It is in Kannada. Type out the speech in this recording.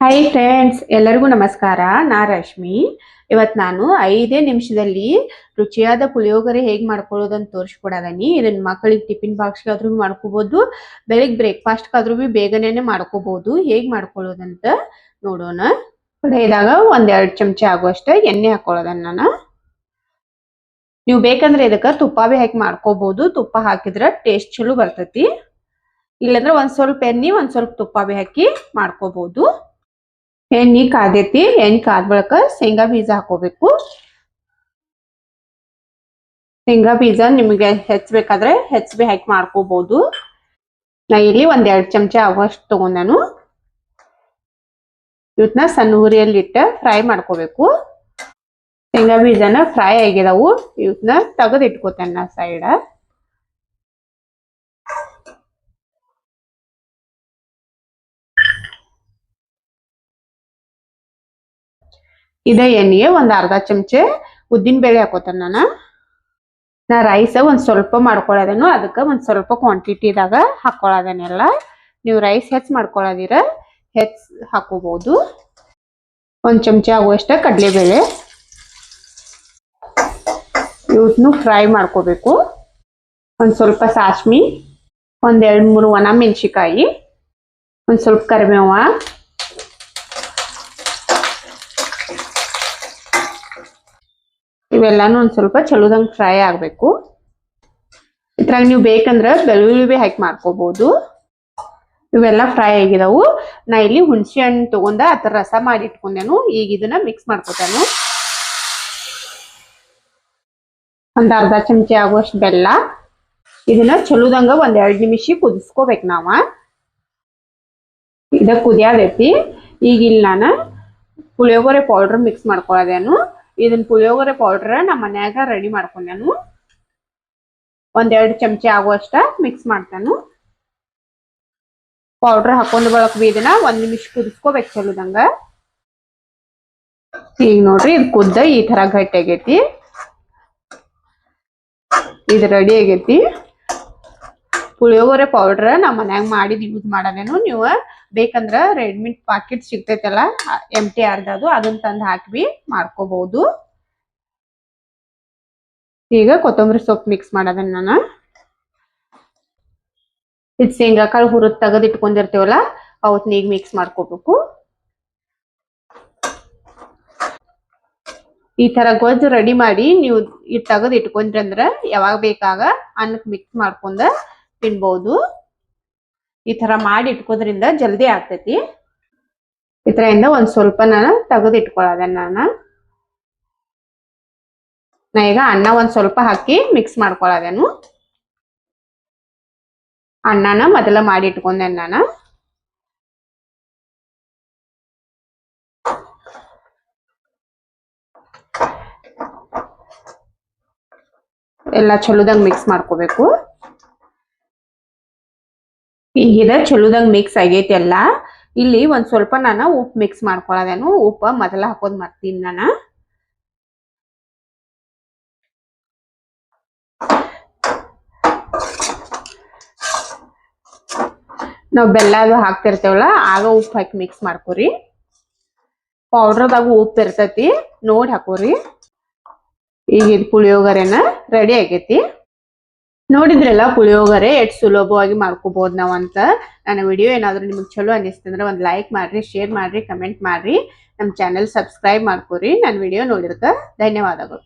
ಹಾಯ್ ಫ್ರೆಂಡ್ಸ್ ಎಲ್ಲರಿಗೂ ನಮಸ್ಕಾರ. ನಾ ರಶ್ಮಿ. ಇವತ್ತು ನಾನು ಐದೇ ನಿಮಿಷದಲ್ಲಿ ರುಚಿಯಾದ ಪುಳಿಯೋಗರೆ ಹೇಗೆ ಮಾಡ್ಕೊಳ್ಳೋದಂತ ತೋರಿಸ್ಕೊಡದನಿ. ಇದನ್ನ ಮಕ್ಕಳಿಗೆ ಟಿಫಿನ್ ಬಾಕ್ಸ್ಗಾದ್ರೂ ಮಾಡ್ಕೋಬಹುದು ಬೆಳಿಗ್ಗೆ ಬ್ರೇಕ್ಫಾಸ್ಟ್ಗಾದ್ರೂ ಬಿ ಬೇಗನೆ ಮಾಡ್ಕೋಬಹುದು ಹೇಗೆ ಮಾಡ್ಕೊಳ್ಳೋದಂತ ನೋಡೋಣ. ಕಡೆಯದಾಗ ಒಂದ್ ಎರಡ್ ಚಮಚ ಆಗುವಷ್ಟ ಎಣ್ಣೆ ಹಾಕೊಳ್ಳೋದನ್ನ ನಾನು. ನೀವು ಬೇಕಂದ್ರೆ ಇದಕ್ಕ ತುಪ್ಪ ಬಿ ಹಾಕಿ ಮಾಡ್ಕೋಬಹುದು ತುಪ್ಪ ಹಾಕಿದ್ರ ಟೇಸ್ಟ್ ಚಲೋ ಬರ್ತೈತಿ. ಇಲ್ಲಂದ್ರೆ ಒಂದ್ ಸ್ವಲ್ಪ ಎಣ್ಣೆ, ಒಂದ್ ಸ್ವಲ್ಪ ತುಪ್ಪ ಬಿ ಹಾಕಿ ಮಾಡ್ಕೋಬಹುದು ಎಣ್ಣೆ ಕಾದೈತಿ, ಎಣ್ಣೆ ಕಾದ ಬಳಿಕ ಶೇಂಗಾ ಬೀಜ ಹಾಕೋಬೇಕು. ಶೇಂಗಾ ಬೀಜ ನಿಮಗೆ ಹೆಚ್ಚಬೇಕಾದ್ರೆ ಹೆಚ್ಚಿ ಹಾಕಿ ಮಾಡ್ಕೋಬಹುದು ನಾ ಇಲ್ಲಿ ಒಂದ್ ಎರಡು ಚಮಚ ಆಗುವಷ್ಟು ತಗೊಂಡಾನು. ಇವತ್ತ ಸಣ್ಣ ಹುರಿಯಲ್ಲಿ ಇಟ್ಟ ಫ್ರೈ ಮಾಡ್ಕೋಬೇಕು. ಶೇಂಗಾ ಬೀಜನ ಫ್ರೈ ಆಗಿದಾವು ಇವತ್ತ ತೆಗೆದು ಇಟ್ಕೋತೇನೆ ನಾ ಸೈಡ್ ಇದೇ ಎಣ್ಣೆ ಒಂದು ಅರ್ಧ ಚಮಚೆ ಉದ್ದಿನ ಬೇಳೆ ಹಾಕೋತೇನೆ ನಾನು. ನಾ ರೈಸ್ ಒಂದು ಸ್ವಲ್ಪ ಮಾಡ್ಕೊಳ್ಳೋದೇನು ಅದಕ್ಕೆ ಒಂದು ಸ್ವಲ್ಪ ಕ್ವಾಂಟಿಟಿದಾಗ ಹಾಕೊಳ್ಳೋದೇನೆಲ್ಲ ನೀವು ರೈಸ್ ಹೆಚ್ಚು ಮಾಡ್ಕೊಳ್ಳೋದಿರ ಹೆಚ್ಚು ಹಾಕೋಬಹುದು ಒಂದು ಚಮಚ ಆಗುವಷ್ಟ ಕಡಲೆಬೇಳೆ. ಇವತ್ನು ಫ್ರೈ ಮಾಡ್ಕೋಬೇಕು. ಒಂದು ಸ್ವಲ್ಪ ಸಾಸ್ಮಿ ಒಂದೆರಡು ಮೂರು ಒಣ ಮೆಣಸಿಕಾಯಿ ಒಂದು ಸ್ವಲ್ಪ ಕರಿಬೇವ. ಇವೆಲ್ಲಾನು ಒಂದು ಸ್ವಲ್ಪ ಚಲೋದಂಗ್ ಫ್ರೈ ಆಗ್ಬೇಕು. ಇದ್ರಾಗ ನೀವು ಬೇಕಂದ್ರೆ ಬೆಳ್ಳುಳ್ಳಿ ಬಿ ಹಾಕಿ ಮಾಡ್ಕೋಬಹುದು ಇವೆಲ್ಲ ಫ್ರೈ ಆಗಿದಾವು. ನಾ ಇಲ್ಲಿ ಹುಣಸೆ ಹಣ್ಣು ತಗೊಂಡ ಅದ್ರ ರಸ ಮಾಡಿ ಇಟ್ಕೊಂಡೇನು. ಈಗ ಇದನ್ನ ಮಿಕ್ಸ್ ಮಾಡ್ಕೊತಾನು. ಒಂದ್ ಅರ್ಧ ಚಮಚ ಆಗುವಷ್ಟು ಬೆಲ್ಲ. ಇದನ್ನ ಚಲೋದಂಗ ಒಂದ್ ಎರಡ್ ನಿಮಿಷ ಕುದಿಸ್ಕೋಬೇಕು ನಾವ. ಇದ ಕುದಿಯಾದೈತಿ. ಈಗ ಇಲ್ಲಿ ನಾನು ಪುಳಿಯೋಗರೆ ಪೌಡರ್ ಮಿಕ್ಸ್ ಮಾಡ್ಕೊಳ್ಳೋದೇನು ಇದನ್ನ ಪುಳಿಯೋಗರೆ ಪೌಡರ್ ನಮ್ಮ ಮನ್ಯಾಗ ರೆಡಿ ಮಾಡ್ಕೊಂಡೇನು. ಒಂದೆರಡು ಚಮಚ ಆಗುವಷ್ಟ ಮಿಕ್ಸ್ ಮಾಡ್ತಾನು. ಪೌಡರ್ ಹಾಕೊಂಡು ಬಳಕ ಬಿ ಇದನ್ನ ಒಂದ್ ನಿಮಿಷ ಕುದಿಸ್ಕೋಬೇಕು ಚಲೋದಂಗ ಈಗ ನೋಡ್ರಿ ಇದು ಕುದ್ದ ಈ ತರ ಗಟ್ಟಿ ಆಗೈತಿ. ಇದು ರೆಡಿ ಆಗೈತಿ. ಪುಳಿಯೋಗರೆ ಪೌಡರ್ ನಮ್ಮ ಮನ್ಯಾಗ ಮಾಡಿದ್ ಯೂಸ್ ಮಾಡೋದೇನು ನೀವು. ಬೇಕಂದ್ರ ರೆಡ್ಮಿಟ್ ಪಾಕೆಟ್ ಸಿಗ್ತೈತಲ್ಲ ಎಂ ಟಿ ಆರ್ದದು ಅದನ್ನ ತಂದು ಹಾಕಿ ಮಾಡ್ಕೋಬಹುದು ಈಗ ಕೊತ್ತಂಬರಿ ಸೊಪ್ಪು ಮಿಕ್ಸ್ ಮಾಡೋದನ್ನ ನಾನು. ಇದು ಶೇಂಗಾ ಕಾಳು ಹುರಿದ್ ತೆಗೆದಿಟ್ಕೊಂಡಿರ್ತೇವಲ್ಲ ಅವತ್ನ ಈಗ ಮಿಕ್ಸ್ ಮಾಡ್ಕೋಬೇಕು. ಈ ತರ ಗೊಜ್ಜು ರೆಡಿ ಮಾಡಿ ನೀವು ಇದು ತೆಗೆದು ಇಟ್ಕೊಂಡ್ರಿ ಅಂದ್ರ ಯಾವಾಗ ಬೇಕಾಗ ಅನ್ನಕ್ಕೆ ಮಿಕ್ಸ್ ಮಾಡ್ಕೊಂಡ ತಿನ್ಬಹುದು ಈ ತರ ಮಾಡಿ ಇಟ್ಕೋದ್ರಿಂದ ಜಲ್ದಿ ಆಗ್ತೈತಿ. ಇದರಿಂದ ಒಂದ್ ಸ್ವಲ್ಪ ನಾನು ತೆಗೆದು ಇಟ್ಕೊಳ್ಳೋದೆ ನಾನು ನಾ ಈಗ ಅನ್ನ ಒಂದ್ ಸ್ವಲ್ಪ ಹಾಕಿ ಮಿಕ್ಸ್ ಮಾಡ್ಕೊಳ್ಳೋದೇನು ಅನ್ನನ ಮೊದಲ ಮಾಡಿ ಇಟ್ಕೊಂಡೆ ನಾನು ಎಲ್ಲ ಚಲೋದಂಗ್ ಮಿಕ್ಸ್ ಮಾಡ್ಕೋಬೇಕು. ಈಗಿದ ಚಲೋದಂಗೆ ಮಿಕ್ಸ್ ಆಗೈತಿ ಎಲ್ಲ. ಇಲ್ಲಿ ಒಂದು ಸ್ವಲ್ಪ ನಾನು ಉಪ್ಪು ಮಿಕ್ಸ್ ಮಾಡ್ಕೊಳ್ಳೋದೇನು ಉಪ್ಪ ಮೊದಲ ಹಾಕೋದು ಮರ್ತೀನಿ ನಾನು. ನಾವು ಬೆಲ್ಲ ಅದು ಹಾಕ್ತಿರ್ತೇವಲ್ಲ, ಆಗ ಉಪ್ಪು ಹಾಕಿ ಮಿಕ್ಸ್ ಮಾಡ್ಕೊರಿ. ಪೌಡ್ರದಾಗ ಉಪ್ಪು ಇರ್ತೈತಿ. ನೋಡಿ ಹಾಕೋರಿ. ಈಗ ಇದು ಪುಳಿಯೋಗರೆನ ರೆಡಿ ಆಗೈತಿ. ನೋಡಿದ್ರಲ್ಲ ಪುಳಿಯೋಗರೆ ಎಷ್ಟು ಸುಲಭವಾಗಿ ಮಾಡ್ಕೋಬಹುದು ನಾವು ಅಂತ ನನ್ನ ವಿಡಿಯೋ ಏನಾದರೂ ನಿಮ್ಗೆ ಚಲೋ ಅನಿಸ್ತಂದ್ರೆ ಒಂದು ಲೈಕ್ ಮಾಡ್ರಿ ಶೇರ್ ಮಾಡ್ರಿ ಕಮೆಂಟ್ ಮಾಡ್ರಿ. ನಮ್ಮ ಚಾನೆಲ್ ಸಬ್ಸ್ಕ್ರೈಬ್ ಮಾಡ್ಕೊರಿ. ನನ್ನ ವಿಡಿಯೋ ನೋಡಿರ್ತ ಧನ್ಯವಾದಗಳು.